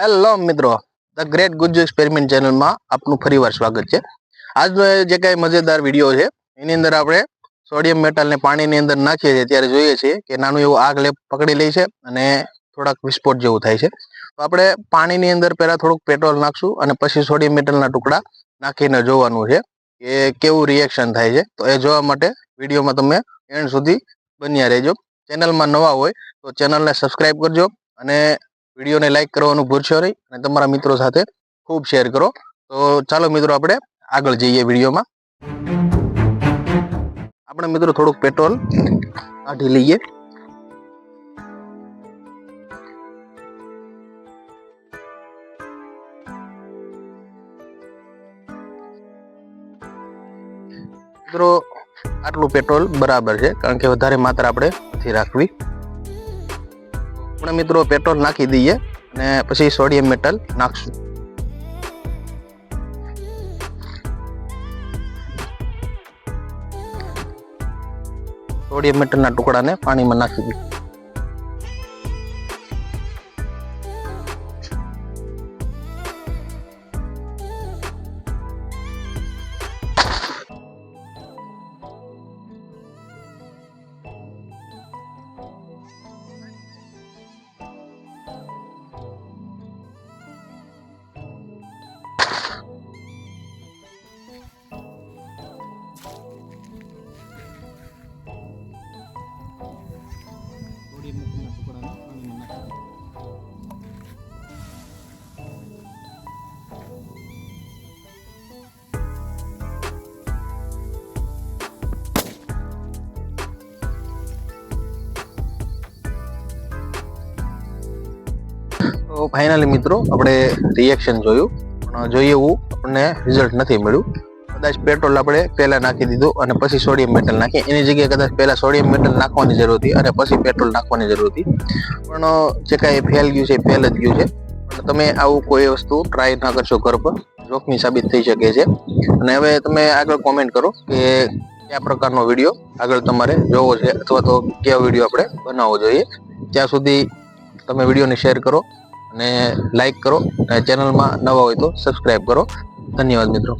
Hello મિત્રો the great Gujju experiment ચેનલમાં આપનું ફરીવાર સ્વાગત છે. આજનો જે કાંઈ મજેદાર વીડિયો છે, એની અંદર આપણે સોડિયમ મેટલને પાણીની અંદર નાખીએ છીએ, ત્યારે જોઈએ છીએ કે નાનું એવું આગ લેપ પકડી લે છે અને થોડાક વિસ્ફોટ જેવું થાય છે. તો આપણે પાણીની અંદર પહેલાં થોડુંક પેટ્રોલ નાખશું અને પછી સોડિયમ મેટલના ટુકડા નાખીને જોવાનું છે કે કેવું રિએક્શન થાય છે. તો એ જોવા માટે વિડીયોમાં તમે એન્ડ સુધી બન્યા રહેજો. ચેનલમાં નવા હોય તો ચેનલને સબસ્ક્રાઈબ કરજો અને વિડીયોને લાઈક કરવાનું ભૂલશો નહીં અને તમારા મિત્રો સાથે ખૂબ શેર કરો. તો ચાલો મિત્રો આપણે આગળ જઈએ વિડીયોમાં. આપણે મિત્રો થોડુંક પેટ્રોલ કાઢી લઈએ. મિત્રો, આટલું પેટ્રોલ બરાબર છે, કારણ કે વધારે માત્રા આપણે નથી રાખવી. આપણે મિત્રો પેટ્રોલ નાખી દઈએ અને પછી સોડિયમ મેટલ નાખશું. સોડિયમ મેટલના ટુકડાને પાણીમાં નાખી દઈએ. તો ફાઇનલી મિત્રો, આપણે રિએક્શન જોયું. પણ જોઈએ એવું આપણને રિઝલ્ટ નથી મળ્યું. કદાચ પેટ્રોલ આપણે પહેલા નાખી દીધું અને પછી સોડિયમ મેટલ નાખી. એની જગ્યાએ કદાચ પહેલા સોડિયમ મેટલ નાખવાની જરૂર હતી અને પછી પેટ્રોલ નાખવાની જરૂર હતી. પણ જે કાંઈ ફેલ ગયું છે ફેલ જ ગયું છે. પણ તમે આવું કોઈ વસ્તુ ટ્રાય ના કરશો ઘર પર. જોખમી સાબિત થઈ શકે છે. અને હવે તમે આગળ કોમેન્ટ કરો કે કયા પ્રકારનો વીડિયો આગળ તમારે જોવો છે અથવા તો કયો વીડિયો આપણે બનાવવો જોઈએ. ત્યાં સુધી તમે વિડીયોને શેર કરો. અને લાઈક કરો અને ચેનલમાં નવા હોય તો સબસ્ક્રાઈબ કરો. ધન્યવાદ મિત્રો.